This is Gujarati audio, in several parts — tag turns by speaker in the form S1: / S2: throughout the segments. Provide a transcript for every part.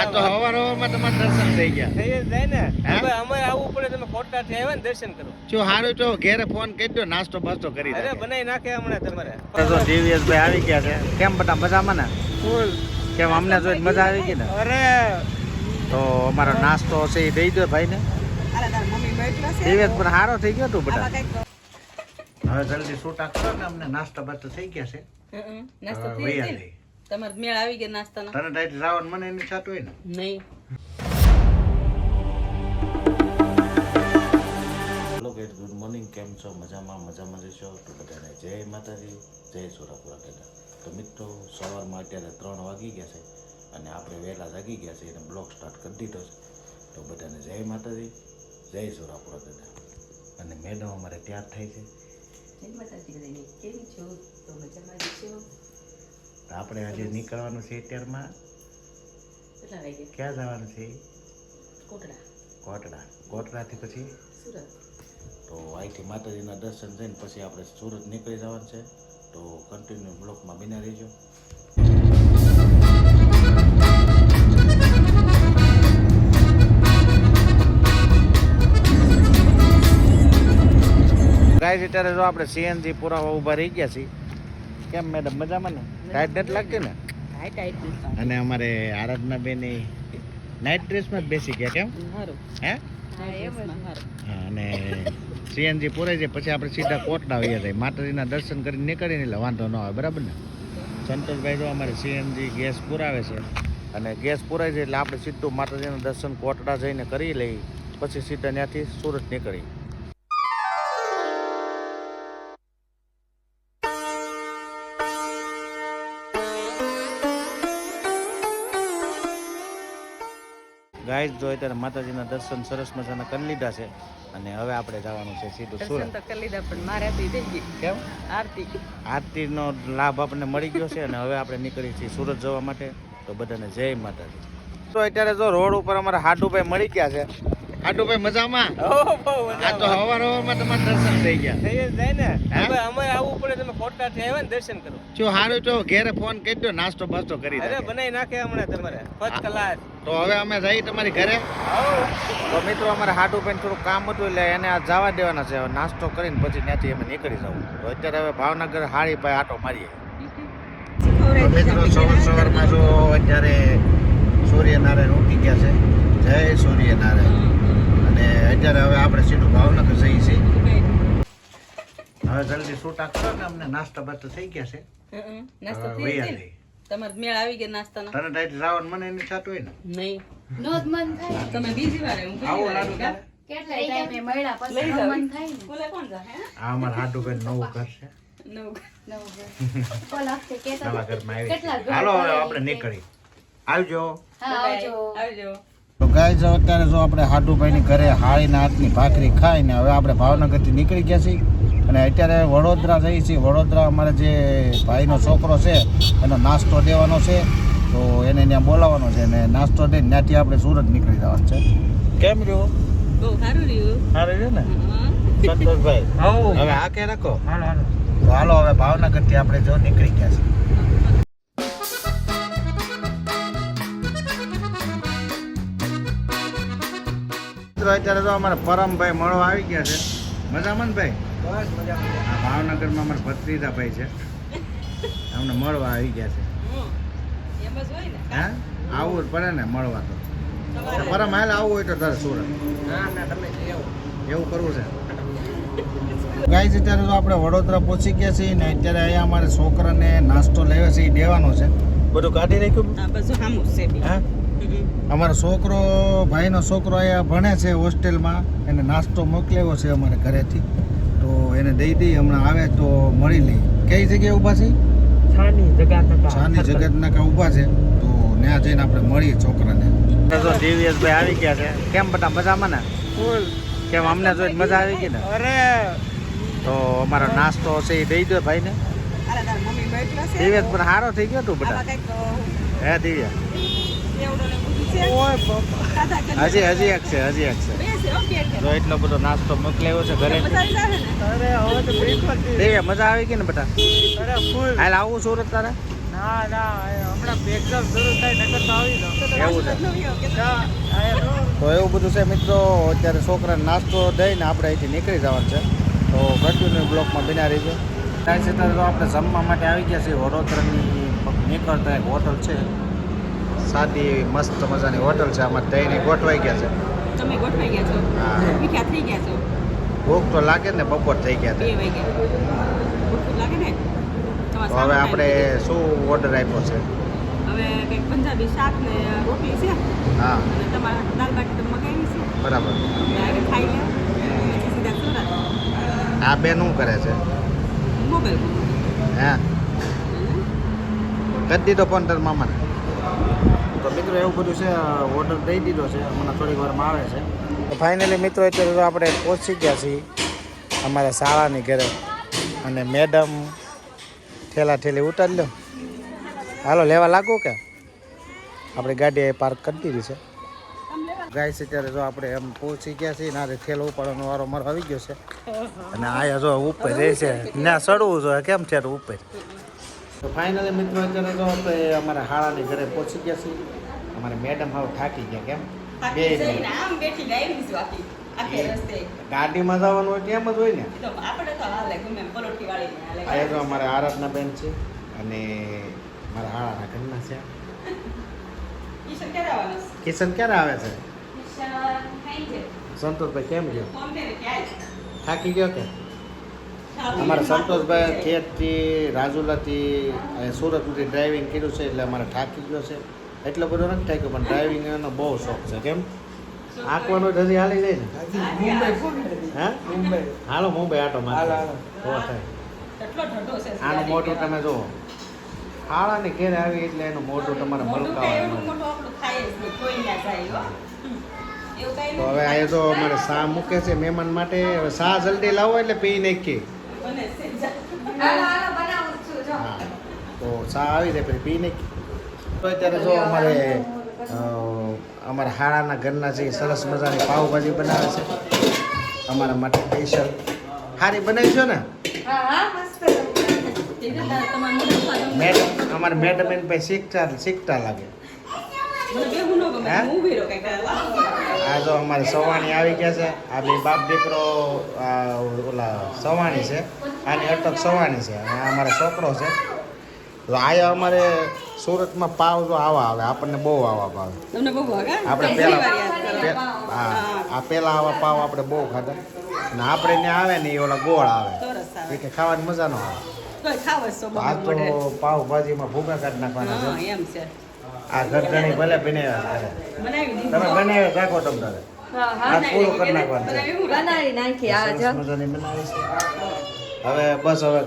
S1: આ તો હવાર હવારમાં તમારે દર્શન થઈ ગયા.
S2: થઈ જાય ને. હવે અમારે આવવું પડે તમે ખોટા થી આવ્યા ને દર્શન કરો.
S1: જો હારું તો ઘેરે ફોન કરી દો નાસ્તો બાસ્તો કરી
S2: અરે બનાવી નાખે હમણાં તમારે.
S1: તો જીવીએસ ભાઈ આવી ગયા છે. કેમ બધા મજામાં ને?
S2: ફૂલ.
S1: કેમ અમને જોઈને મજા આવી ગઈ ને?
S2: અરે.
S1: તો અમારો નાસ્તો છે એ દઈ દો ભાઈને. દિવેશ પણ હારો થઈ ગયો તું બધા. હવે જલ્દી છૂટા કરો ને અમને. નાસ્તો બાસ્તો થઈ ગયા છે.
S3: નાસ્તો થઈ ને?
S1: જઈએ.
S3: તમારે મેળ આવી ગયા નાસ્તાનો.
S1: તને ડાયટ રાવણ મને એની છાત હોય ને.
S3: નહીં.
S4: હેલો ગાઈડ ગુડ મોર્નિંગ કેમ છો? મજામાં મજામાં જશો તો બધાને જય માતાજી જય સુરાપુરા કહેતા તો મિત્રો સવારમાં અત્યારે ત્રણ વાગી ગયા છે અને આપણે વહેલા જાગી ગયા છે એને બ્લોગ સ્ટાર્ટ કરી દીધો છે. તો બધાને જય માતાજી જય સુરાપુરા દાદા. અને મેડમ અમારે તૈયાર થઈ છે.
S3: જય માતાજી. કેમ છો? તો મજામાં જ છો?
S4: તો આપણે આજે નીકળવાનું છે અત્યારમાં? ક્યાં જવાનું છે?
S3: કોટડા.
S4: કોટડા. કોટડાથી પછી? તો અહીંથી માતાજીના દર્શન થઈને પછી આપણે સુરત નીકળી જવાનું છે. તો કન્ટિન્યુ બ્લોકમાં બિના રહેજો.
S1: ગાય અત્યારે જો આપણે સીએનજી પુરાવા ઊભા રહી ગયા છીએ. કેમ મેડમ મજામાં ને? ટાઈટ નથી લાગતી ને? અને અમારે આરાધના બેન નાઇટ ડ્રેસમાં જ બેસી ગયા કેમ? હે? અને સીએનજી પૂરાઈ જાય પછી આપણે સીધા કોટડા આવીએ જાય. માતાજીના દર્શન કરીને નીકળીને એટલે વાંધો ન આવે બરાબર ને? સંતોષભાઈ જો અમારે સીએનજી ગેસ પુરાવે છે. અને ગેસ પુરાઈ જાય એટલે આપણે સીધું માતાજીના દર્શન કોટડા જઈને કરી લઈ પછી સીધા ત્યાંથી સુરત નીકળી. ગાઈસ જો અત્યારે માતાજીના દર્શન સરસ મજાના કરી લીધા છે અને હવે આપણે જવાનું છે સીધું સુરત.
S3: તો કરી લીધા પણ મારે આરતી થઈ ગઈ.
S1: કેમ?
S3: આરતી.
S1: આરતીનો લાભ આપણને મળી ગયો છે અને હવે આપણે નીકળી છીએ સુરત જવા માટે. તો બધાને જય માતાજી. તો અત્યારે જો રોડ ઉપર અમારા હાડુભાઈ મળી ગયા છે. હાડુભાઈ મજામાં?
S2: ઓ બહુ
S1: આ તો
S2: મજા
S1: હવાર હવારમાં તમારા દર્શન થઈ ગયા.
S2: થઈ જાય ને.
S1: હા?
S2: હવે અમારે આવવું પડે તમે કોટા થી આવ્યા ને દર્શન કરો.
S1: જો હારું તો ઘેરે ફોન કરી દો નાસ્તો બાસ્તો કરી
S2: અરે બનાવી નાખે હમણાં તમારે. ફર્સ્ટ ક્લાસ
S1: તો હવે અમે જઈએ તમારી ઘરે. તો મિત્રો અમારે હાડુભાઈ થોડું કામ હતું એટલે એને આ જવા દેવાના છે. હવે નાસ્તો કરીને પછી ત્યાંથી અમે નીકળી જવું. તો અત્યારે હવે ભાવનગર હાળી ભાઈ આટો મારીએ. મિત્રો સવાર સવારમાં જો અત્યારે સૂર્યનારાયણ ઉઠી ગયા છે. જય સૂર્યનારાયણ અને અત્યારે હવે આપણે સીધું ભાવનગર જઈએ છીએ હવે જલ્દી છૂટા કરો ને અમને નાસ્તા બાસ્તો થઈ ગયા છે
S3: નાસ્તા થઈ?
S1: જઈએ.
S3: તમારે મેળ આવી ગયા નાસ્તાનો
S1: તને ડાયટ રાવણ મને એની છાત હોય ને
S3: નહીં
S5: નો જ મન થાય
S3: તમે બીજી વાર હું
S1: આવો લાડુ
S3: આવી.
S5: કેટલા ટાઈમે મળ્યા પછી
S3: જાવ.
S5: મન થાય ને
S3: બોલે કોણ જા, હે?
S1: આ અમારા હાડુભાઈ નવું ઘર છે
S3: નવું.
S5: નવું ઘર. કેટલા
S1: હાલો હવે આપણે. નીકળી આવજો
S5: હા આવજો
S3: આવજો
S1: તો ગાય જો અત્યારે જો આપણે હાડુભાઈની ઘરે હાળીના હાથની ભાખરી ખાઈને હવે આપણે ભાવનગરથી નીકળી ગયા છીએ અને અત્યારે વડોદરા જઈએ છીએ. વડોદરા અમારે જે ભાઈનો છોકરો છે એનો નાસ્તો દેવાનો છે તો એને ત્યાં બોલાવવાનો છે અને નાસ્તો દઈને ત્યાંથી આપણે સુરત નીકળી જવાનું છે. કેમ રહ્યો?
S3: બહુ સારું રહ્યું.
S1: સારું રહ્યું ને?
S3: હં.
S1: સંતોષભાઈ હવે આ કે રાખો.
S2: હાલો હાલો.
S1: તો હાલો હવે ભાવનગરથી આપણે જો નીકળી ગયા છીએ. મિત્રો અત્યારે તો અમારા પરમભાઈ મળવા આવી ગયા છે. મજામાં ને ભાઈ? ભાવનગરમાં અમારા ભત્રીજા ભાઈ છે. અમને મળવા આવી ગયા છે.
S3: હા?
S1: આવું આવવું પડે ને મળવા તો. મારા પરમ હાલ આવવું હોય તો તારે સુરત.
S2: ના ના તમે જઈ આવો
S1: એવું કરવું છે. ગાઈઝ અત્યારે તો આપણે વડોદરા પહોંચી ગયા છીએ ને અત્યારે અહીંયા અમારે છોકરાને નાસ્તો લેવો છે એ દેવાનો છે. બધું કાઢી નાખ્યું?
S3: આ બધું સામું છે બી.
S1: અમારો છોકરો ભાઈનો છોકરો અહીંયા ભણે છે હોસ્ટેલમાં એને નાસ્તો મોકલેવો છે અમારે ઘરેથી. તો એને દઈ દઈ હમણાં આવે તો મળી લઈ કઈ જગ્યાએ ઊભા છે?
S2: છાની જગા ટકા
S1: છાની ઊભા છે. તો ત્યાં જઈને આપણે મળીએ છોકરાને. તો દિવ્યેશભાઈ આવી ગયા છે. કેમ બધા મજામાં ને?
S2: ફૂલ.
S1: કેમ અમને જોઈને મજા આવી ગઈ ને?
S2: અરે.
S1: તો અમારો નાસ્તો છે એ દઈ દો ભાઈને. દિવ્યેશ પણ સારો થઈ ગયો તું બધા? હે દિવ્યા? હજી હજી એક છે હજી એક છે. જો એટલો બધો નાસ્તો મોકલાયો છે ઘરે.
S2: અરે હવે તો બિલકુલ
S1: દિવ્યા મજા આવી ગઈ ને બેટા?
S2: અરે ફૂલ
S1: હાલ આવું સુરત તારે?
S2: ના ના એક્ઝામ શરૂ થાય નકર તો આવી
S1: એવું છે. તો એવું બધું છે મિત્રો અત્યારે છોકરાને નાસ્તો દઈને આપણે અહીંથી નીકળી જવાનું છે. તો કન્ટિન્યુ બ્લોકમાં બિના રહીજો. ત્યાં છે તો આપણે જમવા માટે આવી ગયા છીએ. વડોદરાની નીકળતા એક હોટલ છે. સાદી એવી મસ્ત મજાની હોટલ છે. આમાં દઈને ગોઠવાઈ ગયા છે.
S3: તમે ગોઠવાઈ ગયા છો? મીઠા થઈ ગયા છો?
S1: ભૂખ તો લાગે ને બપોર થઈ ગયા
S3: બે વાગ્યા. ભૂખ લાગે ને?
S1: હવે આપણે શું ઓર્ડર આપ્યો છે?
S3: હવે કંઈક પંજાબી શાક ને રોટલી છે.
S1: હા.
S3: અને તમારા દાલ બાટી તો મગાવી છે.
S1: બરાબર.
S3: ખાઈ લે. પછી સીધા સુરત
S1: આ બેન શું કરે છે?
S3: મોબાઈલ.
S1: હે. કદી તો ફોન તાર મામાને. તો મિત્રો એવું બધું છે ઓર્ડર દઈ દીધો છે, હમણાં થોડીક વારમાં આવે છે. તો ફાઇનલી મિત્રો અત્યારે તો આપણે પહોંચી ગયા છીએ અમારા શાળાની ઘરે. અને મેડમ ઠેલા ઠેલી ઉતારી લો. હાલો, લેવા લાગો કે? આપણી ગાડી પાર્ક કરી દીધી છે. ગાય છે ત્યારે જો આપણે એમ પહોંચી ગયા છીએ, ના થેલો ઉપાડવાનો વારો મારો આવી ગયો છે. અને આયા જો ઉપર રહે છે, ના, ચડવું જોઈએ, કેમ છે ઉપર? તો ફાઇનલી મિત્રો અત્યારે તો આપણે અમારા હાળાની ઘરે પહોંચી ગયા છીએ. અમારે મેડમ હાવ થાકી ગયા કેમ? બે ગાડીમાં જવાનું હોય તેમ જ હોય ને? આ તો અમારે આરાધના બેન છે અને મારા હાળાના ઘરના છે. કિશન ક્યારે આવે છે? સંતોષભાઈ કેમ ગયો થાકી ગયો કે? અમારા સંતોષભાઈ ખેતથી રાજુલાથી સુરત સુધી ડ્રાઇવિંગ કર્યું છે એટલે અમારે થાકી ગયો છે. એટલો બધો નથી થાક્યો પણ ડ્રાઇવિંગ એનો બહુ શોખ છે કેમ? આંકવાનો જ હજી હાલી જાય ને?
S2: મુંબઈ
S1: હા?
S2: મુંબઈ.
S1: હાલો મુંબઈ આટો મારો આનું મોઢું તમે જુઓ. ફાળાની ઘેરે આવી એટલે એનું મોઢું તમારે મલકાવાનું
S3: મોટું
S1: તો હવે આ તો અમારે શા મૂકે છે મહેમાન માટે. હવે શા જલ્દી લાવો એટલે પી નાખીએ.
S3: જા.
S5: જો
S1: તો શા આવી જાય પછી પી નાખીએ તો અત્યારે જો અમારે અમારા હાળાના ઘરના છે સરસ મજાની પાઉભાજી બનાવે છે અમારા માટે સ્પેશિયલ સારી બનાવી છો ને. મેડમ અમારે મેડમ એને પછી શીખતા શીખતા લાગે આ તો અમારે સવાણી આવી ગયા છે. આ બે બાપ દીકરો ઓલા સવાણી છે. આની અટક સવાણી છે. અને આ અમારો છોકરો છે. તો આયા અમારે સુરતમાં પાવ જો આવા આવે. આપણને બહુ આવા ભાવે.
S3: તમને બહુ ભાગે
S1: આપણે
S3: પહેલી
S1: હા. આ પેલા આવા પાવ આપણે બહુ ખાધા. અને આપણે ત્યાં આવે ને એ ઓલા ગોળ આવે. એ કે ખાવાની મજા ન આવે. આ તો પાવભાજીમાં ભૂગા કાઢ નાખવાના છે.
S3: એમ છે.
S1: આ ગરદણી ભલે બનાવ્યા
S3: બનાવી
S1: તમે બનાવ્યા રાખો તમ તારે
S3: બનાવી
S5: બનાવી
S1: બનાવી હવે બસ હવે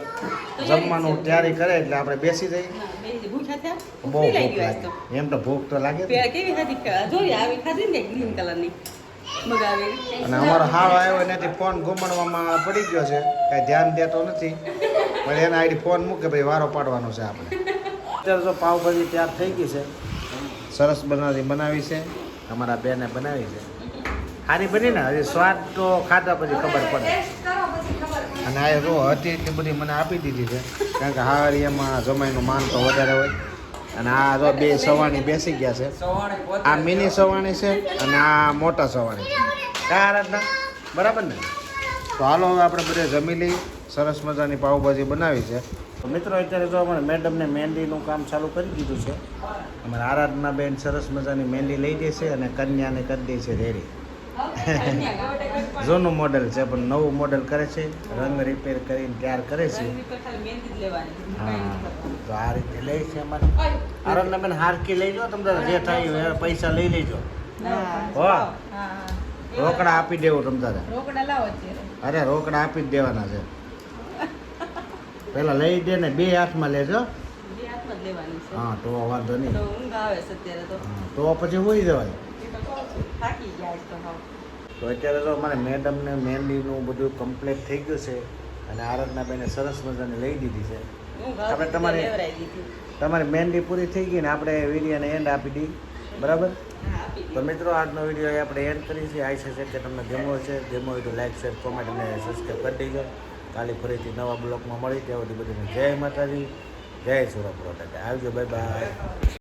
S1: જમવાનું તૈયારી કરે એટલે આપણે બેસી જઈએ. બહુ
S3: ભૂખ લાગી આજ તો.
S1: લાગે એમ તો ભૂખ તો લાગે જ ને.
S3: પેલા કેવી ખાધી આવી ખાધી ને ગ્રીન કલરની
S1: અને અમારો હાળો આવ્યો એનાથી ફોન ઘુમાડવામાં પડી ગયો છે. કઈ ધ્યાન દેતો નથી. પણ એના આઈડી ફોન મૂકે ભાઈ વારો પાડવાનો છે આપણે. અત્યારે તો પાવભાજી તૈયાર થઈ ગઈ છે. સરસ બનાવી બનાવી છે. અમારા બેને બનાવી છે. સારી બની ને, હજી સ્વાદ તો ખાધા પછી ખબર પડે. અને આ રો હતી એટલી બધી મને આપી દીધી છે. કારણ કે હારી એમાં જમાઈનું માન તો વધારે હોય. અને આ જો બે સવાણી બેસી ગયા છે. આ મિની સવાણી છે અને આ મોટા સવાણી છે. કયા આરાધના? બરાબર ને? તો હાલો હવે આપણે બધે જમી લઈ સરસ મજાની પાઉભાજી બનાવી છે. તો મિત્રો અત્યારે જો અમારે મેડમને મહેંદીનું કામ ચાલુ કરી દીધું છે અમારા આરાધના બેન સરસ મજાની મહેંદી લઈ દે છે અને કન્યાને કરી દે છે રેડી. જૂનું મોડેલ છે પણ નવું મોડેલ કરે છે રંગ રિપેર કરીને તૈયાર કરે છે. હા તો આ રીતે લે છે અમારે. આરાધના બેન હારકી લઈ લો તમને જે થાય એ પૈસા લઈ લેજો. હો. રોકડા આપી દેવું તમ તારે.
S3: રોકડા લાવો અત્યારે.
S1: અરે રોકડા આપી જ દેવાના છે. પેલા લઈ દે ને બે હાથમાં લેજો.
S3: છે.
S1: હા તો વાંધો નહીં.
S3: તો છે
S1: પછી હોઈ જવાય.
S3: તો છું,
S1: અત્યારે તો અમારે મેડમને મહેંદીનું બધું કમ્પ્લીટ થઈ ગયું છે અને આરાધના બેને સરસ મજાની લઈ દીધી છે. આપણે તમારે- તમારી મહેંદી પૂરી થઈ ગઈ ને આપણે વિડીયોને એન્ડ આપી દઈ બરાબર? તો મિત્રો આજનો વીડિયો આપણે એન્ડ કરીએ છીએ. આશા છે કે તમને ગમ્યો છે ગમ્યો હોય તો લાઈક શેર કોમેન્ટ અને સબસ્ક્રાઈબ કરી દેજો. કાલે ફરીથી નવા બ્લોકમાં મળી ત્યાં સુધી બધાને જય માતાજી, જય સુરપુરા આવજો, બાય બાય.